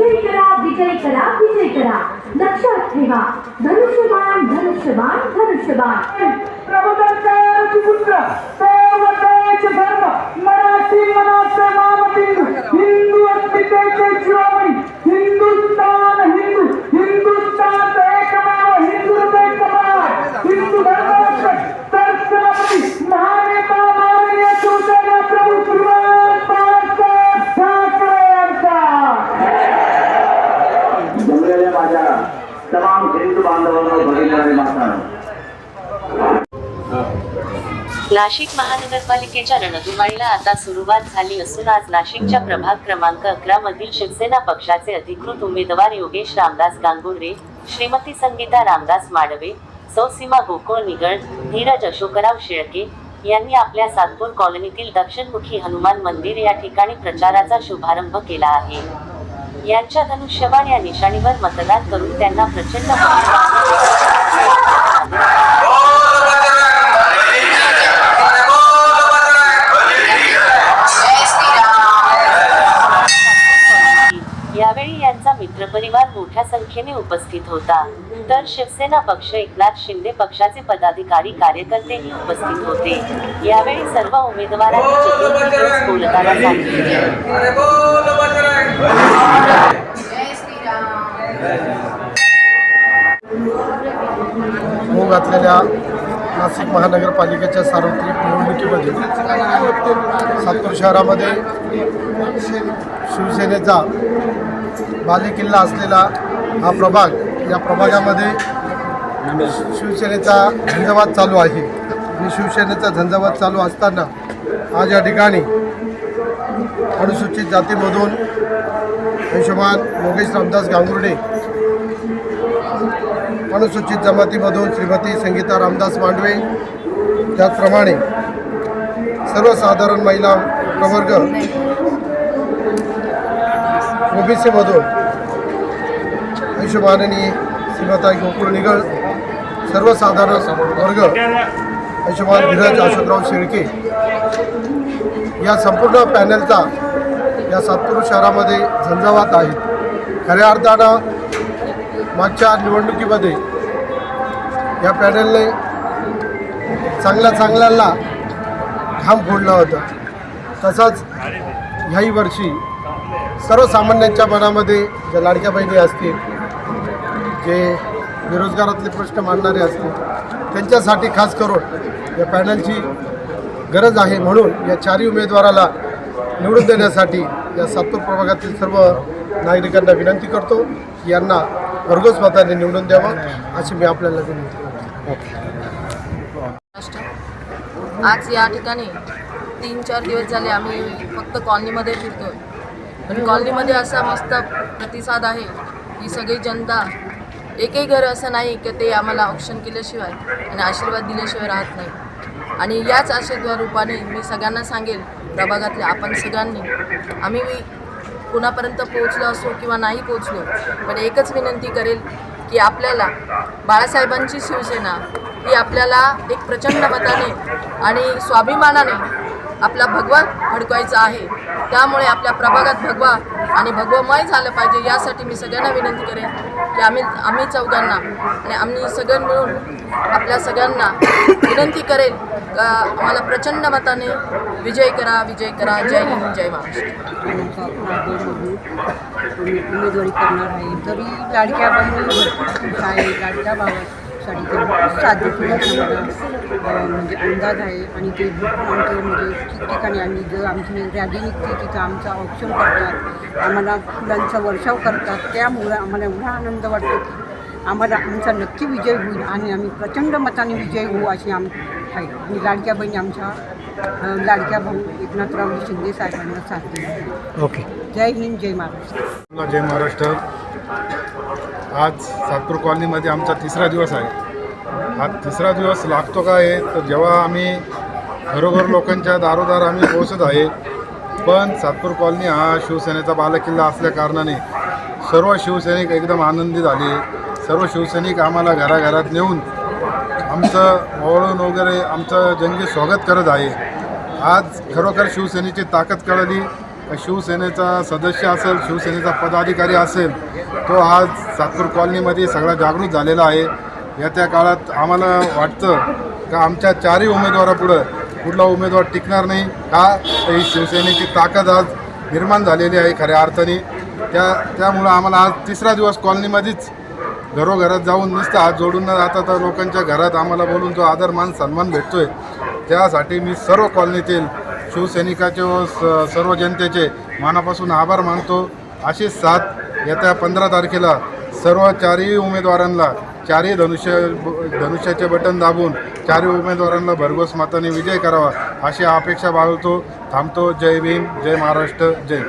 विजय करा विजय करा विजय करा. लक्षात ठेवा. धनुष्यबाण धनुष्यबाण धनुष्यबाण. प्रबोधनकारची पुत्र तयार धर्म. मराठी मनाचे मामती. नाशिक महानगरपालिकेच्या रणधुमाळीला आता सुरुवात झाली असून आज नाशिकच्या प्रभाग क्रमांक अकरा मधील शिवसेना पक्षाचे अधिकृत उमेदवार योगेश रामदास गांगुर्डे श्रीमती संगीता रामदास माडवे सौ सीमा गोकुळ निगळ धीरज अशोकराव शेळके यांनी आपल्या सातपूर कॉलनीतील दक्षिणमुखी हनुमान मंदिर या ठिकाणी प्रचाराचा शुभारंभ केला आहे. यांच्या धनुष्यबाण या निशाणीवर मतदान करून त्यांना प्रचंड मित्रपरिवार मोठ्या संख्येने उपस्थित होता. तर शिवसेना पक्ष एकनाथ शिंदे पक्षाचे पदाधिकारी कार्यकर्तेही उपस्थित होते. यावेळी सर्व उमेदवारांनी चतुर्थी दिवस बोलताना सांगितले. होऊ घातलेल्या नाशिक महानगरपालिकेच्या सार्वत्रिक निवडणुकीमध्ये सातपूर शहरामध्ये शिवसेनेचा बालेकिल्ला असलेला हा प्रभाग या प्रभागामध्ये शिवसेनेचा झंझावात चालू आहे. आणि शिवसेनेचा झंझावात चालू असताना आज या ठिकाणी अनुसूचित जातीमधून हिशोबान योगेश रामदास गांगुर्डे अनुसूचित जमातीमधून श्रीमती संगीता रामदास मांडवे. त्याचप्रमाणे सर्वसाधारण महिला प्रवर्ग ओबीसीमधून हिशोबानी श्रीमताई गोकुळ निगळ सर्वसाधारण वर्ग हिशोबान धीरज अशोकराव शेळके. या संपूर्ण पॅनलचा या सातपूर शहरामध्ये झंझावात आहे. खऱ्या अर्थानं मागच्या निवडणुकीमध्ये या पॅनलने चांगल्या चांगल्याला घाम फोडला होता. तसाच ह्याही वर्षी सर्वसामान्यांच्या मनामध्ये ज्या लाडक्या बहिणी असतील जे बेरोजगारातले प्रश्न मांडणारे असतील त्यांच्यासाठी खास करून या पॅनलची गरज आहे म्हणून या चारही उमेदवाराला निवडून देण्यासाठी या सातपूर प्रभागातील सर्व नागरिकांना विनंती करतो. की यांना भरघोस मताने निवडून द्यावं अशी मी आपल्याला विनंती करतो. आज या ठिकाणी तीन चार दिवस झाले आम्ही फक्त कॉलनीमध्ये फिरतोय. पण कॉलनीमध्ये असा मस्त प्रतिसाद आहे की सगळी जनता एकही घर असं नाही की ते आम्हाला ऑप्शन केल्याशिवाय आणि आशीर्वाद दिल्याशिवाय राहत नाही. आणि याच आशीर्वाद रूपाने मी सगळ्यांना सांगेल प्रभागातल्या आपण सगळ्यांनी आम्ही कुणापर्यंत पोहोचलो असो किंवा नाही पोहोचलो पण एकच विनंती करेल की आपल्याला बाळासाहेबांची शिवसेना ही आपल्याला एक प्रचंड मताने आणि स्वाभिमानाने आपला भगवा फडकवायचा आहे. त्यामुळे आपल्या प्रभागात भगवा आणि भगवमय झालं पाहिजे यासाठी मी सगळ्यांना विनंती करेन की आम्ही आम्ही चौघांना आणि आम्ही सगळं मिळून आपल्या सगळ्यांना विनंती करेल का आम्हाला प्रचंड मताने विजय करा विजय करा जय हिंद जय महाराष्ट्र. उमेदवारी करणार आहे तरी लाडक्या बहिणी आहे लाडक्या भावासाठी ते भरपूर म्हणजे अंदाज आहे. आणि ते भरपूर आमचं म्हणजे ठिकठिकाणी आम्ही जर आमची रॅली निघते तिथं आमचा ऑप्शन करतात आम्हाला फुलांचा वर्षाव करतात त्यामुळं आम्हाला एवढा आनंद वाटतो की आम्हाला आमचा नक्की विजय होईल आणि आम्ही प्रचंड मताने विजय होऊ अशी आम आहे. आणि लाडक्या बहिणी आमच्या अं, लाडक्या भाऊ एकनाथराव शिंदे साहेबांना साथ देणार ओके. जय हिंद जय महाराष्ट्र. जय महाराष्ट्र. आज सातपूर कॉलनीमध्ये आमचा तिसरा दिवस आहे. हा तिसरा दिवस लागतो का आहे तर जेव्हा आम्ही घरोघर लोकांच्या दारोदार आम्ही पोहोचत आहे पण सातपूर कॉलनी हा शिवसेनेचा बालेकिल्ला असल्या कारणाने सर्व शिवसैनिक एकदम आनंदी झाले. सर्व शिवसैनिक आम्हाला घराघरात नेऊन आमचं ओवळून वगैरे आमचं जंगी स्वागत करत आहे. आज खरोखर शिवसेनेची ताकद कळली. शिवसेनेचा सदस्य असेल शिवसेनेचा पदाधिकारी असेल तो आज सातपूर कॉलनीमध्ये सगळा जागृत झालेला आहे. येत्या काळात आम्हाला वाटतं का आमच्या चारही उमेदवारापुढं कुठला उमेदवार टिकणार नाही? का ही शिवसेनेची ताकद आज निर्माण झालेली आहे खऱ्या अर्थाने? त्या त्यामुळं आम्हाला आज तिसरा दिवस कॉलनीमध्येच घरोघरात जाऊन नुसतं हात जोडून न जाता तर लोकांच्या घरात आम्हाला बोलून जो आदर मान सन्मान भेटतो आहे त्यासाठी मी सर्व कॉलनीतील शिवसैनिकाचे व स- सर्व जनतेचे मनापासून आभार मानतो. अशीच साथ येत्या पंधरा तारखेला सर्व चारही उमेदवारांना चारही धनुष्य धनुष्याचे बटन दाबून चारही उमेदवारांना भरघोस मताने विजय करावा अशी अपेक्षा बाळगतो. थांबतो. जय भीम जय महाराष्ट्र जय.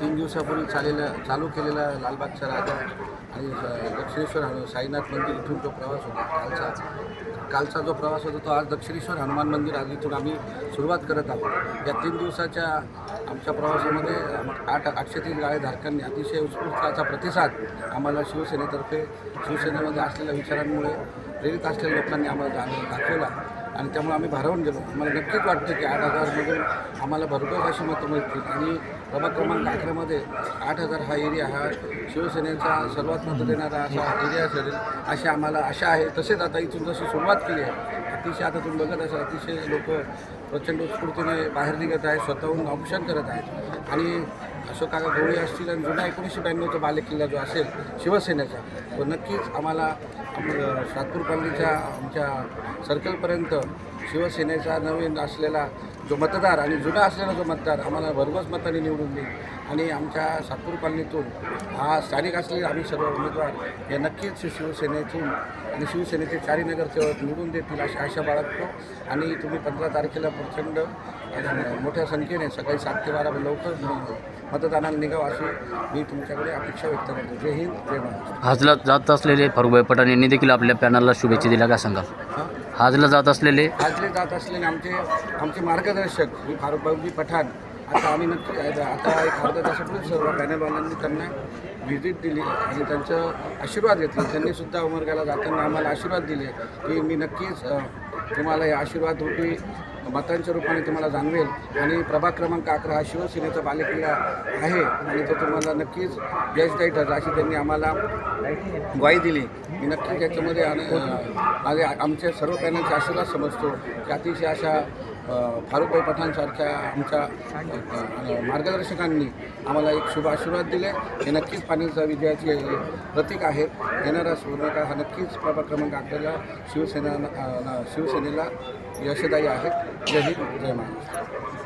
तीन दिवसापूर्वी चालेलं चालू केलेला लालबागचा राजा. आणि दक्षिणेश्वर हनु साईनाथ मंदिर इथून जो प्रवास होता कालचा कालचा जो प्रवास होता तो आज दक्षिणेश्वर हनुमान मंदिर आज इथून आम्ही सुरुवात करत आहोत. या तीन दिवसाच्या आमच्या प्रवासामध्ये आठ आठशे तीन गाळेधारकांनी अतिशय उत्स्फूर्त प्रतिसाद आम्हाला शिवसेनेतर्फे शिवसेनेमध्ये असलेल्या विचारांमुळे प्रेरित असलेल्या लोकांनी आम्हाला दाखवला. आणि त्यामुळे आम्ही भारावून गेलो. आम्हाला नक्कीच वाटतं की आठ हजारमधून आम्हाला भरपूर अशी मतं मिळतील. आणि प्रभाग क्रमांक अकरामध्ये आठ हजार हा एरिया हा शिवसेनेचा सर्वात मतं देणारा असा एरिया असेल अशी आम्हाला आशा आहे. तसेच आता इथून जशी सुरुवात केली आहे अतिशय आता तुम्ही बघत असाल अतिशय लोक प्रचंड उत्स्फूर्तीने बाहेर निघत आहेत स्वतःहून ऑप्शन करत आहेत. आणि अशोक काका गवळी असतील आणि जुना एकोणीसशे ब्याण्णवचा बालेकिल्ला जो असेल शिवसेनेचा तो नक्कीच आम्हाला सातपूर कॉलनीच्या आमच्या सर्कलपर्यंत शिवसेनेचा नवीन असलेला जो मतदार आणि जुना असलेला जो मतदार आम्हाला भरघोस मताने निवडून देईल. आणि आमच्या सातपूर कॉलनीतून हा स्थानिक असलेले आम्ही सर्व उमेदवार हे नक्कीच शिवसेनेतून आणि शिवसेनेचे चारी नगरसेवक निवडून देतील अशी आशा बाळगतो. आणि तुम्ही पंधरा तारखेला प्रचंड मोठ्या संख्येने सकाळी सात ते बारा लवकर म- मतदानाला निघावं अशी मी तुमच्याकडे अपेक्षा व्यक्त करतो. जय हिंद जय महाराष्ट्र. हाजला जात असलेले फारुखभाई पठाण यांनी देखील आपल्या पॅनलला शुभेच्छा दिल्या काय सांगाल हां? हाजला जात असलेले आजले जात असलेले आमचे आमचे मार्गदर्शक श्री फारुखबाबूजी पठाण आता आम्ही नक्की आता एक अर्धा तासापूर्वी सर्व पॅनलवाल्यांनी त्यांना व्हिजिट दिली आणि त्यांचं आशीर्वाद घेतले. त्यांनी सुद्धा उमरगाला जाताना आम्हाला आशीर्वाद दिले. की मी नक्कीच तुम्हाला या आशीर्वाद रूपी मतांच्या रूपाने तुम्हाला जाणवेल. आणि प्रभाग क्रमांक अकरा हा शिवसेनेचा बालेकिल्ला आहे. आणि तो तुम्हाला नक्कीच यशदायी ठरला अशी त्यांनी आम्हाला ग्वाही दिली. मी नक्कीच याच्यामध्ये आणि, माझे आमच्या सर्व पॅनलचे आशीर्वाद समजतो. की अतिशय अशा अ, फारुखभाई पठाणसारख्या आमच्या मार्गदर्शकांनी आम्हाला एक शुभ आशीर्वाद दिले. हे नक्कीच पाणीचा विजयाचे प्रतीक आहे. येणारा सुवर्णकाळ हा नक्कीच प्रभाग क्रमांक अकराला शिवसेना शिवसेनेला यशदायी आहे. जय हिंद जय महाराष्ट्र.